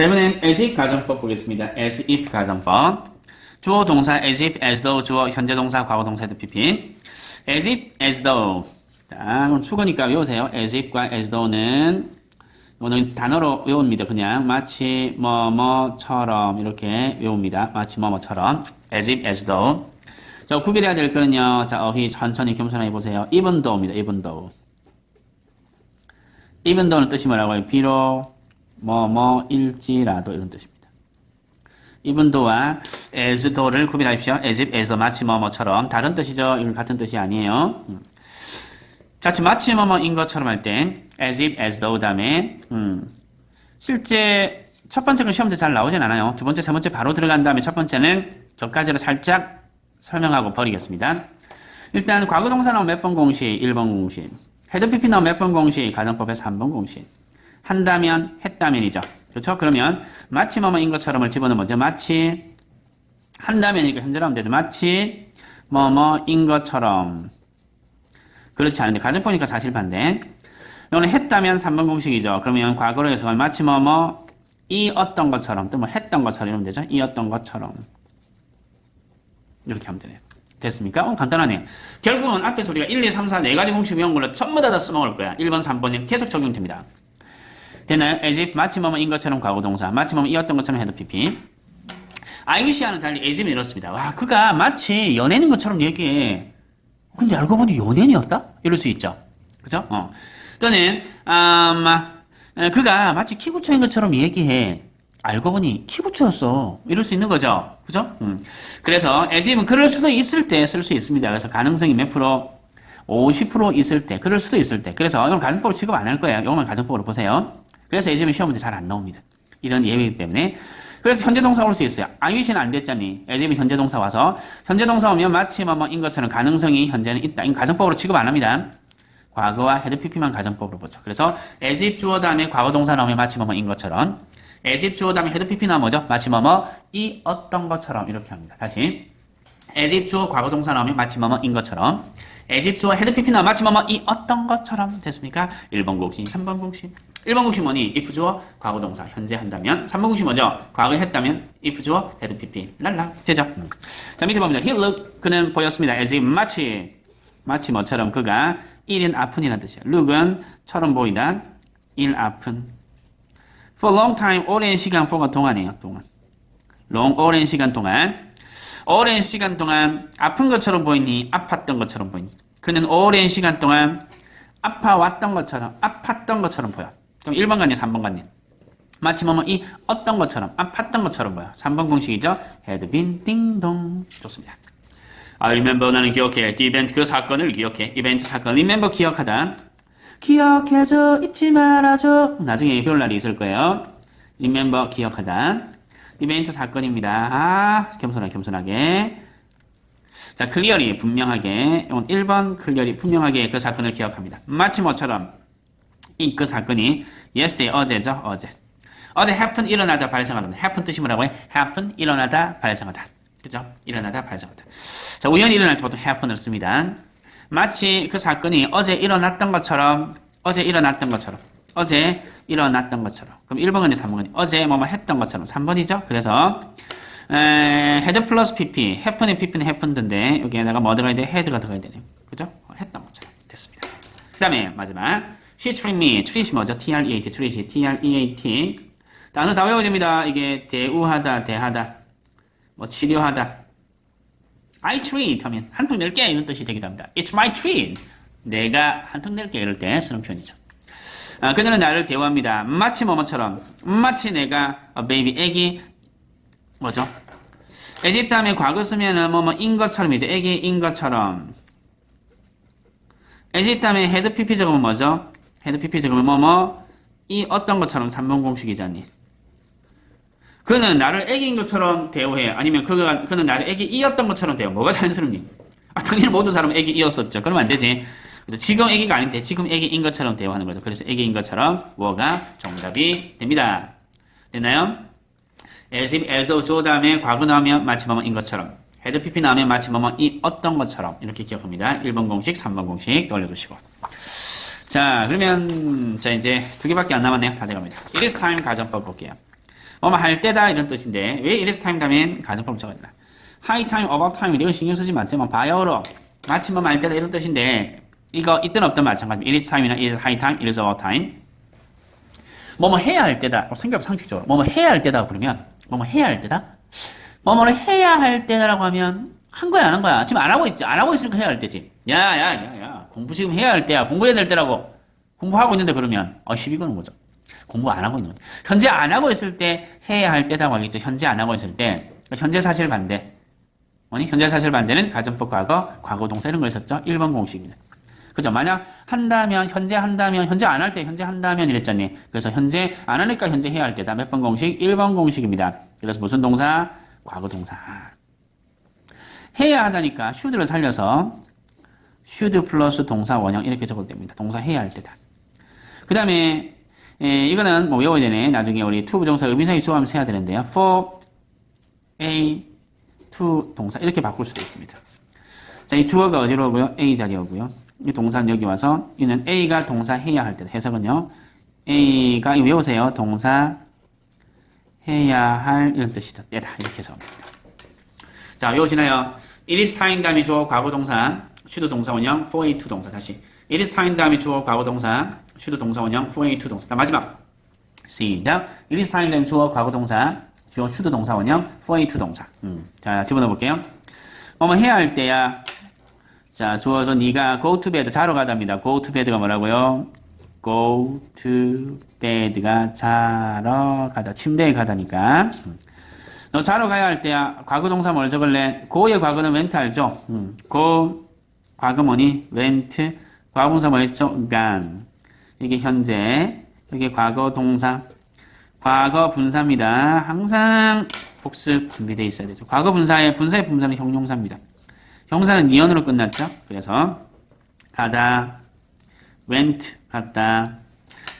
자, 이번엔 as if 가정법 보겠습니다. as if 가정법. 주어 동사 as if, as though, 주어 현재 동사, 과거 동사 헤드 PP. as if, as though. 자, 그럼 수거니까 외우세요. as if과 as though는 오늘 단어로 외웁니다. 그냥 마치 뭐뭐처럼 이렇게 외웁니다. 마치 뭐뭐처럼 as if, as though. 자, 구별해야 될 거는요. 자, 어휘 천천히 겸손하게 보세요. even though입니다. even though. even though는 뜻이 뭐라고요? 비록 뭐뭐일지라도 이런 뜻입니다. even though와 as though를 구별하십시오. as as 마치 뭐뭐처럼 다른 뜻이죠. 이건 같은 뜻이 아니에요. 음. 자, 마치 뭐뭐인 것처럼 할때 as if, as 다음에 음, 실제 첫 번째 건 시험 때 잘 나오진 않아요. 두 번째, 세 번째 바로 들어간 다음에 첫 번째는 격가지로 살짝 설명하고 버리겠습니다. 일단 과거 동사 나오면 몇 번 공식? 1번 공식. 헤드 PP 나오면 몇 번 공식? 가정법에서 3번 공식. 한다면, 했다면이죠. 그렇죠? 그러면 마치 뭐뭐인 것처럼을 집어넣으면? 마치 한다면이니까 현재로 하면 되죠. 마치 뭐뭐인 것처럼. 그렇지 않은데 가정법이니까 사실 반대. 이거는 했다면 3번 공식이죠. 그러면 과거로 해서 마치 뭐뭐 이 어떤 것처럼 또 뭐 했던 것처럼 이러면 되죠. 이 어떤 것처럼. 이렇게 하면 되네요. 됐습니까? 어, 간단하네요. 결국은 앞에서 우리가 1, 2, 3, 4 네 가지 공식 외운 걸로 전부 다 다 써먹을 거야. 1번, 3번이 계속 적용됩니다. 되나요? as if 뭐뭐인 것처럼 과거 동사, 마치 뭐뭐 이었던 것처럼 헤드 PP. 아이유시와는 달리 as if은 이렇습니다. 와, 그가 마치 연예인인 것처럼 얘기해. 근데 알고 보니 연예인이었다? 이럴 수 있죠. 그죠? 어. 또는, 음, 그가 마치 키구초인 것처럼 얘기해. 알고 보니 키부초였어. 이럴 수 있는 거죠. 그죠? 음. 그래서 if은 그럴 수도 있을 때 쓸 수 있습니다. 그래서 가능성이 몇 프로? 50% 있을 때, 그럴 수도 있을 때. 그래서 이건 가정법으로 취급 안 할 거예요. 이것만 가정법으로 보세요. 그래서 if은 시험 문제 잘 안 나옵니다. 이런 예외이기 때문에. 그래서 현재 동사 올 수 있어요. 아유시는 안 됐잖니. as if은 현재 동사 와서 현재 동사 오면 마치 뭐뭐인 것처럼 가능성이 현재는 있다. 이건 가정법으로 취급 안 합니다. 과거와 헤드 PP만 가정법으로 보죠. 그래서 as 주어 다음에 과거 동사 나오면 마치 뭐뭐인 것처럼 as if 주어 다음에 헤드 PP 나오면 뭐죠? 마치 뭐뭐 이 어떤 것처럼 이렇게 합니다. 다시 as if 주어 과거 동사 나오면 마치 뭐뭐인 것처럼 as if 주어 헤드 PP 나오면 마치 뭐뭐 이 어떤 것처럼 됐습니까? 1번 공식, 3번 공식 1번 공식 뭐니? if 주어 과거 동사 현재 한다면 3번 공식 뭐죠? 과거에 했다면 if 주어 헤드 PP 랄라 되죠? 음. 자 밑에 봅니다. he looked 그는 보였습니다. as if 마치 마치 뭐처럼 그가 일인 아픈이라는 뜻이에요. look은 처럼 보이다 일 아픈 for long time 오랜 시간 for가 동안이에요. 동안 long 오랜 시간 동안 오랜 시간 동안 아픈 것처럼 보이니 아팠던 것처럼 보이니 그는 오랜 시간 동안 아파왔던 것처럼 아팠던 것처럼 보여. 그럼 1번 간님 3번 간님 마치 뭐뭐 이 어떤 것처럼 아팠던 것처럼 보여. 3번 공식이죠. had been 띵동 좋습니다. I remember 나는 기억해. The 그 사건을 기억해. 이벤트 사건 remember 기억하다. 기억해줘 잊지 말아줘. 나중에 배울 날이 있을 거예요. remember 기억하다. 이벤트 사건입니다. 아, 겸손하게 겸손하게. 자, 클리어리 분명하게. 이건 1번 클리어리 분명하게 그 사건을 기억합니다. 마치 뭐처럼 이 그 사건이 yesterday 어제죠. 어제. 어제 happen 일어나다 발생하다. happen 뜻이 뭐라고 해? happen 일어나다 발생하다. 그죠? 일어나다 발생하다. 자, 우연히 일어날 때 보통 happen을 씁니다. 마치 그 사건이 어제 일어났던 것처럼, 어제 일어났던 것처럼, 어제 일어났던 것처럼. 그럼 1번이 3번이 어제 뭐뭐 했던 것처럼 3번이죠? 그래서, 에, 헤드 플러스 pp, happen의 pp는 happened인데, 여기에다가 뭐 들어가야 돼? 헤드가 들어가야 되네요. 그죠? 어, 했던 것처럼. 됐습니다. 그 다음에 마지막. she treat me. treat이 뭐죠? t-r-e-a-t, treat이 t-r-e-a-t. 단어 다 외워야 됩니다. 이게 대우하다, 대하다, 뭐 치료하다. I treat 하면 한통 낼게 이런 뜻이 되기도 합니다. It's my treat. 내가 한통 낼게 이럴 때 쓰는 표현이죠. 아, 그들은 나를 대우합니다. 마치 뭐뭐처럼 마치 내가 어, 베이비 애기 뭐죠? 에집트 하면 과거 쓰면은 뭐뭐인 것처럼 이제 애기인 것처럼 에집트 하면 헤드 PP 적으면 뭐죠? 헤드 PP 적으면 뭐뭐 이 어떤 것처럼 3번 공식이잖니. 그는 나를 애기인 것처럼 대우해. 아니면 그가, 그는 나를 애기이었던 것처럼 대우. 뭐가 자연스럽니? 아, 당연히 모든 사람은 애기이었었죠. 그러면 안 되지. 그래서 지금 애기가 아닌데 지금 애기인 것처럼 대우하는 거죠. 그래서 애기인 것처럼 뭐가 정답이 됩니다. 됐나요? as if, as 다음에 과거 나오면 마치 뭐뭐인 것처럼. 헤드 PP 나오면 마치 뭐뭐 이 어떤 것처럼. 이렇게 기억합니다. 1번 공식, 3번 공식 떠올려두시고. 자, 그러면, 자, 이제 두 개밖에 안 남았네요. 다 돼갑니다. It is time 가정법 볼게요. 뭐뭐 할 때다 이런 뜻인데 왜 이래서 타임 다음엔 가정법을 적어야 되나? 타임, 어바웃 타임 이거 신경 쓰지 마지만 바이어로 마침 뭐할 때다 이런 뜻인데 이거 있든 없든 마찬가지. it is time이나 it is high time, it is about time. 뭐뭐 해야 할 때다. 어, 생각 상식적으로 뭐뭐 해야 할 때다 그러면 뭐뭐 해야 할 때다. 뭐뭐를 해야 할 때다라고 하면 한 거야 안 한 거야. 지금 안 하고 있지. 안 하고 있으니까 해야 할 때지. 야야 야 야, 야. 공부 지금 해야 할 때야. 공부해야 될 때라고. 공부하고 있는데 그러면 어 시비 거는 거죠. 공부 안 하고 있는 거죠. 현재 안 하고 있을 때 해야 할 때다고 하겠죠. 현재 안 하고 있을 때 현재 사실 반대. 뭐니? 현재 사실 반대는 가정법 과거, 과거 동사 이런 거 있었죠. 1번 공식입니다. 그죠? 만약 한다면, 현재 한다면, 현재 안 할 때, 현재 한다면 이랬잖니. 그래서 현재 안 하니까 현재 해야 할 때다. 몇 번 공식? 1번 공식입니다. 그래서 무슨 동사? 과거 동사. 해야 하다니까 should를 살려서 should 플러스 동사 원형 이렇게 적어도 됩니다. 동사 해야 할 때다. 그 다음에 이거는 뭐 외워야 되네. 나중에 우리 to 부정사 의미상의 수하면서 해야 되는데요. for a to 동사 이렇게 바꿀 수도 있습니다. 자, 이 주어가 어디로 오고요? A 자리에 오고요. 이 동사는 여기 와서 이는 A가 동사 해야 할 때 해석은요. A가 이거 외우세요. 동사 해야 할 이런 뜻이다. 때다 이렇게 해석합니다. 자, 외우시나요? It is time 다음에 주어 과거 동사 should 동사 원형 for A to 동사 다시 It is time 다음에 주어 과거 동사 should 동사 원형 for A to 동사 자, 마지막 시작 It is time 다음에 주어 과거 동사 주어 should 동사 원형 for A to 동사 음. 자, 집어넣어 볼게요. 뭐뭐 해야 할 때야 자, 주어서 네가 go to bed 자러 가답니다. go to bed가 뭐라고요? go to bed가 자러 가다. 침대에 가다니까. 음. 너 자러 가야 할 때야. 과거 동사 뭘 적을래? go의 과거는 went 알죠? 음. go 과거 뭐니? went 과거 동사 뭐였죠? gone. 이게 현재. 이게 과거 동사. 과거 분사입니다. 항상 복습 준비되어 있어야 되죠. 과거 분사의 분사의 분사는 형용사입니다. 형사는 니언으로 끝났죠. 그래서 가다, went 갔다,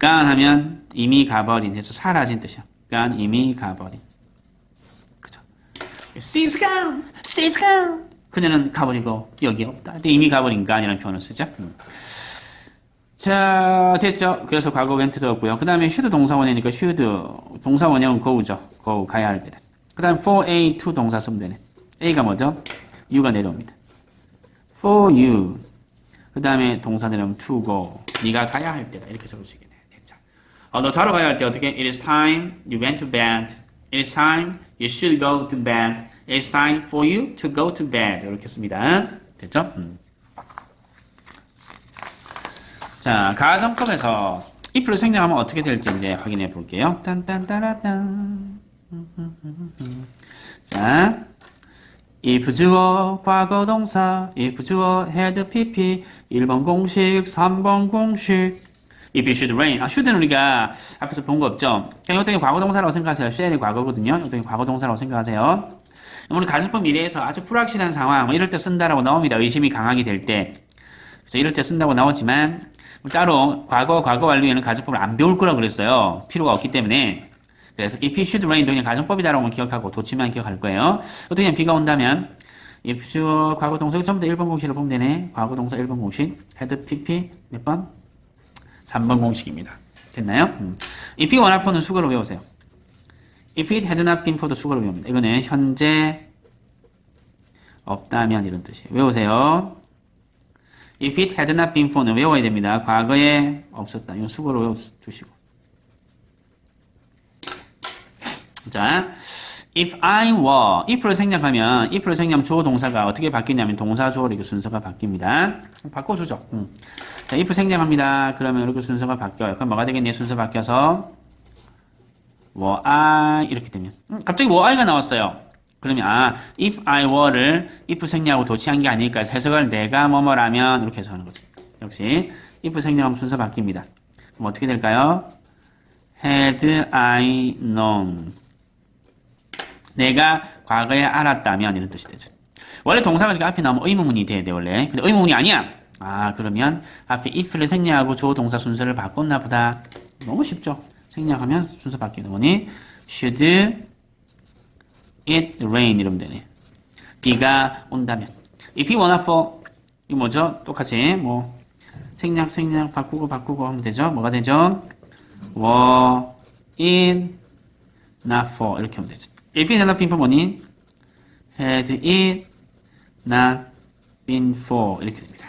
gone 하면 이미 가버린 해서 사라진 뜻이야. gone 이미 가버린. 그죠? she's gone, she's gone. 그녀는 가버리고 여기 없다. 근데 이미 가버린 gone이라는 표현을 쓰죠. 음. 자, 됐죠? 그래서 과거 went도 없고요. 그 다음에 should 동사원이니까 should 동사 원형은 go죠. go 가야 할 때다. 그 다음 for A to 동사 쓰면 되네. A가 뭐죠? U가 내려옵니다. For you. 그 다음에 동사 내려오면 to go. 네가 가야 할 때다. 이렇게 적을 수 있겠네. 됐죠? 어, 너 자러 가야 할 때 어떻게? It is time you went to bed. It is time you should go to bed. It is time for you to go to bed. 이렇게 씁니다. 됐죠? 음. 자, 가정법에서 if를 생략하면 어떻게 될지 이제 확인해 볼게요. 딴딴따라딴. 자, if 주어, 과거 동사, if 주어, had pp, 1번 공식, 3번 공식. if it should rain. 아, should는 우리가 앞에서 본 거 없죠? 그냥 이것도 과거 동사라고 생각하세요. should이 과거거든요. 이것도 과거 동사라고 생각하세요. 우리 가정법 미래에서 아주 불확실한 상황, 뭐 이럴 때 쓴다라고 나옵니다. 의심이 강하게 될 때. 그래서 이럴 때 쓴다고 나오지만, 따로 과거, 과거 완료에는 가정법을 안 배울 거라고 그랬어요. 필요가 없기 때문에. 그래서 if should rain도 그냥 가정법이다라고 기억하고 도치만 기억할 거예요. 어떻게 그냥 비가 온다면 if 주어 과거 동사 전부 다 1번 공식으로 보면 되네. 과거 동사 1번 공식. had pp 몇 번? 3번 공식입니다. 됐나요? 음. if it 원하포는 수거로 외우세요. if it had not been for도 수거로 외웁니다. 이거는 현재 없다면 이런 뜻이에요. 외우세요. If it had not been for는 외워야 됩니다. 과거에 없었다. 이건 수고로 외워주시고. 자, if I were, if를 생략하면, if를 생략하면 주어 동사가 어떻게 바뀌냐면 동사 주어 이렇게 순서가 바뀝니다. 바꿔주죠. 음. 자, if 생략합니다. 그러면 이렇게 순서가 바뀌어요. 그럼 뭐가 되겠니? 순서 바뀌어서 were I 이렇게 되면 음, 갑자기 were I가 나왔어요. 그러면 아 if I were를 if 생략하고 도치한 게 아닐까 해서 해석을 내가 뭐뭐라면 이렇게 해석하는 거죠. 역시 if 생략하면 순서 바뀝니다. 그럼 어떻게 될까요? had I known 내가 과거에 알았다면 이런 뜻이 되죠. 원래 동사가 이렇게 앞에 나오면 의문문이 돼야 돼 원래. 근데 의문문이 아니야. 아 그러면 앞에 if를 생략하고 주어 동사 순서를 바꿨나 보다. 너무 쉽죠. 생략하면 순서 바뀌는 거니 should it rain 이러면 되네. 비가 온다면. if you wanna fall 이 뭐죠? 똑같이 뭐 생략 생략 바꾸고 바꾸고 하면 되죠. 뭐가 되죠? were in not for 이렇게 하면 되죠. If it had not been for 뭐니? had it not been for 이렇게 됩니다.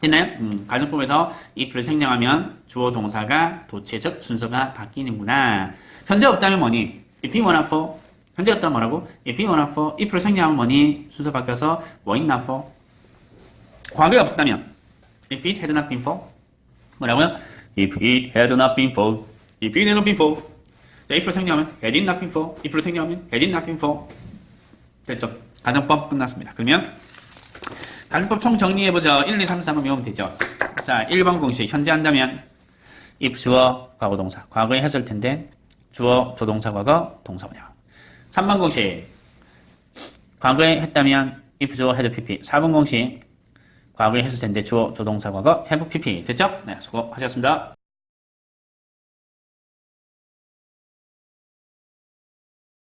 됐나요? 음, 가정법에서 if를 생략하면 주어 동사가 도체 즉 순서가 바뀌는구나. 현재 없다면 뭐니? if he were not for 현재 없다면 뭐라고? if he were not for if를 생략하면 뭐니? 순서 바뀌어서 were it not for 과거에 없었다면 if it had not been for 뭐라고요? if it had not been for if it had not been for 자, if를 생략하면 had it not been for if를 생략하면 had it not been for 됐죠? 가정법 끝났습니다. 그러면 가정법 총 정리해보죠. 1, 2, 3, 4번 외우면 되죠. 자, 1번 공식. 현재 한다면 if 주어, 과거 동사. 과거에 했을 텐데 주어, 조동사, 과거, 동사 원형. 3번 공식. 과거에 했다면 if 주어, had pp. 4번 공식. 과거에 했을 텐데 주어, 조동사, 과거, have pp. 됐죠? 네, 수고하셨습니다.